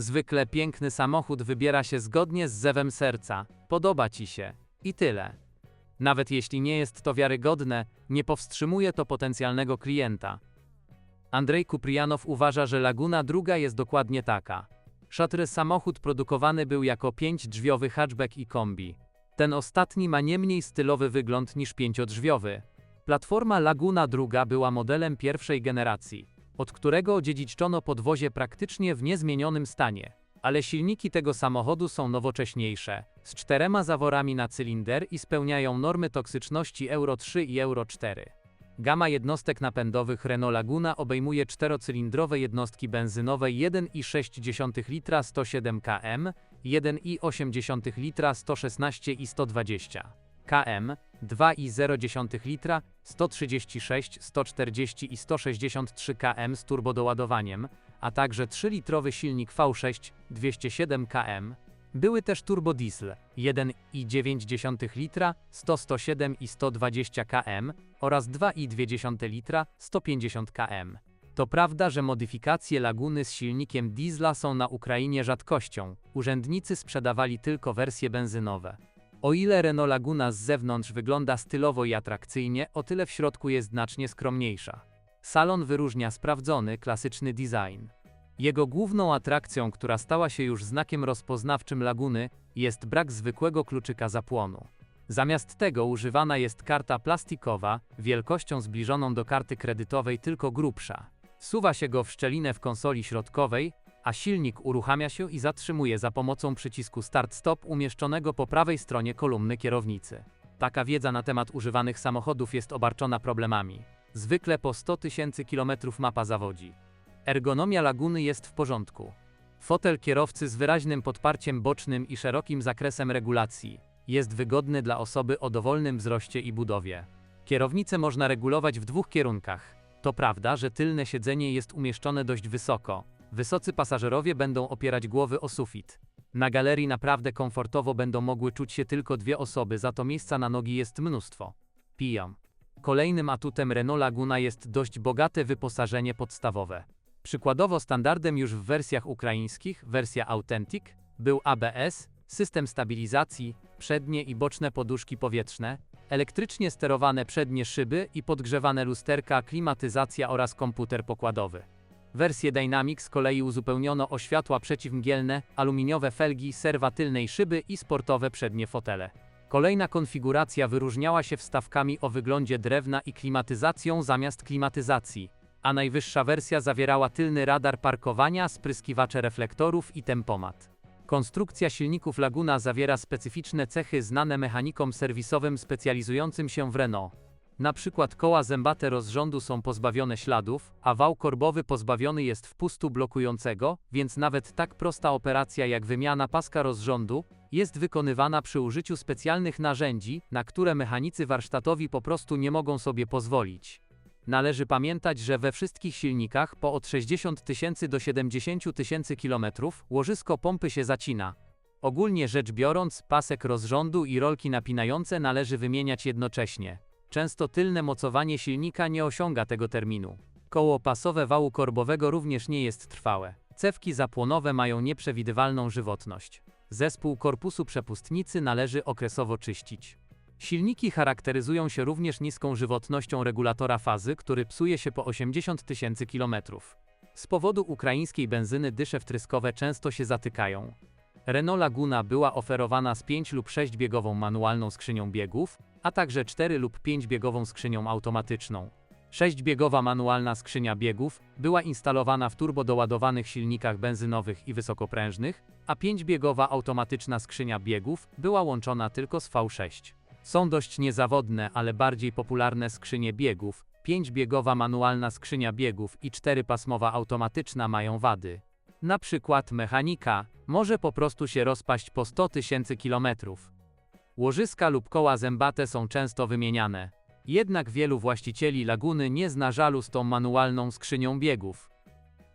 Zwykle piękny samochód wybiera się zgodnie z zewem serca. Podoba ci się. I tyle. Nawet jeśli nie jest to wiarygodne, nie powstrzymuje to potencjalnego klienta. Andrzej Kuprianow uważa, że Laguna druga jest dokładnie taka. Szatry samochód produkowany był jako pięciodrzwiowy hatchback i kombi. Ten ostatni ma nie mniej stylowy wygląd niż pięciodrzwiowy. Platforma Laguna II była modelem pierwszej generacji, od którego odziedziczono podwozie praktycznie w niezmienionym stanie. Ale silniki tego samochodu są nowocześniejsze, z czterema zaworami na cylinder i spełniają normy toksyczności Euro 3 i Euro 4. Gama jednostek napędowych Renault Laguna obejmuje czterocylindrowe jednostki benzynowe 1,6 litra 107 km, 1,8 litra 116 i 120 km, 2,0 litra 136, 140 i 163 km z turbodoładowaniem, a także 3-litrowy silnik V6 207 km. Były też turbodiesel 1,9 litra 100, 107 i 120 km oraz 2,2 litra 150 km. To prawda, że modyfikacje Laguny z silnikiem diesla są na Ukrainie rzadkością. Urzędnicy sprzedawali tylko wersje benzynowe. O ile Renault Laguna z zewnątrz wygląda stylowo i atrakcyjnie, o tyle w środku jest znacznie skromniejsza. Salon wyróżnia sprawdzony, klasyczny design. Jego główną atrakcją, która stała się już znakiem rozpoznawczym Laguny, jest brak zwykłego kluczyka zapłonu. Zamiast tego używana jest karta plastikowa, wielkością zbliżoną do karty kredytowej tylko grubsza. Wsuwa się go w szczelinę w konsoli środkowej, a silnik uruchamia się i zatrzymuje za pomocą przycisku Start-Stop umieszczonego po prawej stronie kolumny kierownicy. Taka wiedza na temat używanych samochodów jest obarczona problemami. Zwykle po 100 tysięcy kilometrów mapa zawodzi. Ergonomia Laguny jest w porządku. Fotel kierowcy z wyraźnym podparciem bocznym i szerokim zakresem regulacji jest wygodny dla osoby o dowolnym wzroście i budowie. Kierownicę można regulować w dwóch kierunkach. To prawda, że tylne siedzenie jest umieszczone dość wysoko. Wysocy pasażerowie będą opierać głowy o sufit. Na galerii naprawdę komfortowo będą mogły czuć się tylko dwie osoby, za to miejsca na nogi jest mnóstwo. Pijam. Kolejnym atutem Renault Laguna jest dość bogate wyposażenie podstawowe. Przykładowo standardem już w wersjach ukraińskich, wersja Authentic, był ABS, system stabilizacji, przednie i boczne poduszki powietrzne, elektrycznie sterowane przednie szyby i podgrzewane lusterka, klimatyzacja oraz komputer pokładowy. Wersję Dynamic z kolei uzupełniono o światła przeciwmgielne, aluminiowe felgi, serwa tylnej szyby i sportowe przednie fotele. Kolejna konfiguracja wyróżniała się wstawkami o wyglądzie drewna i klimatyzacją zamiast klimatyzacji, a najwyższa wersja zawierała tylny radar parkowania, spryskiwacze reflektorów i tempomat. Konstrukcja silników Laguna zawiera specyficzne cechy znane mechanikom serwisowym specjalizującym się w Renault. Na przykład koła zębate rozrządu są pozbawione śladów, a wał korbowy pozbawiony jest wpustu blokującego, więc nawet tak prosta operacja jak wymiana paska rozrządu jest wykonywana przy użyciu specjalnych narzędzi, na które mechanicy warsztatowi po prostu nie mogą sobie pozwolić. Należy pamiętać, że we wszystkich silnikach po od 60 tysięcy do 70 tysięcy kilometrów łożysko pompy się zacina. Ogólnie rzecz biorąc, pasek rozrządu i rolki napinające należy wymieniać jednocześnie. Często tylne mocowanie silnika nie osiąga tego terminu. Koło pasowe wału korbowego również nie jest trwałe. Cewki zapłonowe mają nieprzewidywalną żywotność. Zespół korpusu przepustnicy należy okresowo czyścić. Silniki charakteryzują się również niską żywotnością regulatora fazy, który psuje się po 80 tysięcy kilometrów. Z powodu ukraińskiej benzyny dysze wtryskowe często się zatykają. Renault Laguna była oferowana z 5 lub 6 biegową manualną skrzynią biegów, a także 4 lub 5 biegową skrzynią automatyczną. 6-biegowa manualna skrzynia biegów była instalowana w turbodoładowanych silnikach benzynowych i wysokoprężnych, a 5-biegowa automatyczna skrzynia biegów była łączona tylko z V6. Są dość niezawodne, ale bardziej popularne skrzynie biegów. 5-biegowa manualna skrzynia biegów i 4-pasmowa automatyczna mają wady. Na przykład mechanika może po prostu się rozpaść po 100 tysięcy kilometrów. Łożyska lub koła zębate są często wymieniane. Jednak wielu właścicieli laguny nie zna żalu z tą manualną skrzynią biegów.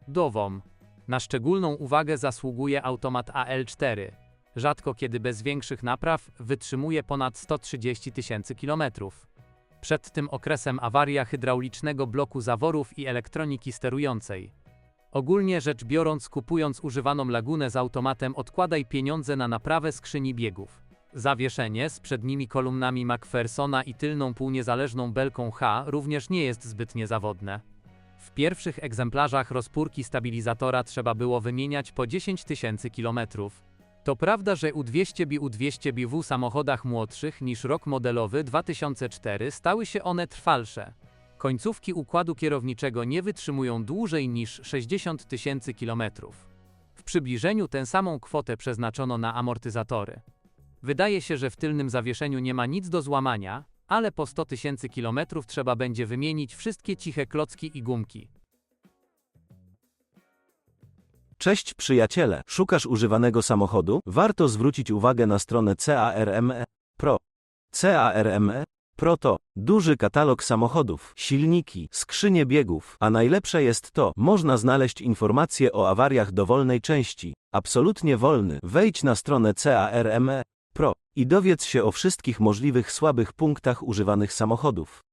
Dowom. Na szczególną uwagę zasługuje automat AL4. Rzadko kiedy bez większych napraw wytrzymuje ponad 130 tysięcy kilometrów. Przed tym okresem awaria hydraulicznego bloku zaworów i elektroniki sterującej. Ogólnie rzecz biorąc, kupując używaną lagunę z automatem, odkładaj pieniądze na naprawę skrzyni biegów. Zawieszenie z przednimi kolumnami McPhersona i tylną półniezależną belką H również nie jest zbyt niezawodne. W pierwszych egzemplarzach rozpórki stabilizatora trzeba było wymieniać po 10 tysięcy kilometrów. To prawda, że U200B U200B w samochodach młodszych niż rok modelowy 2004 stały się one trwalsze. Końcówki układu kierowniczego nie wytrzymują dłużej niż 60 tysięcy kilometrów. W przybliżeniu tę samą kwotę przeznaczono na amortyzatory. Wydaje się, że w tylnym zawieszeniu nie ma nic do złamania, ale po 100 tysięcy kilometrów trzeba będzie wymienić wszystkie ciche klocki i gumki. Cześć przyjaciele, szukasz używanego samochodu? Warto zwrócić uwagę na stronę CARME Pro. CARME Pro to duży katalog samochodów, silniki, skrzynie biegów, a najlepsze jest to, można znaleźć informacje o awariach dowolnej części, absolutnie wolny. Wejdź na stronę CARME i dowiedz się o wszystkich możliwych słabych punktach używanych samochodów.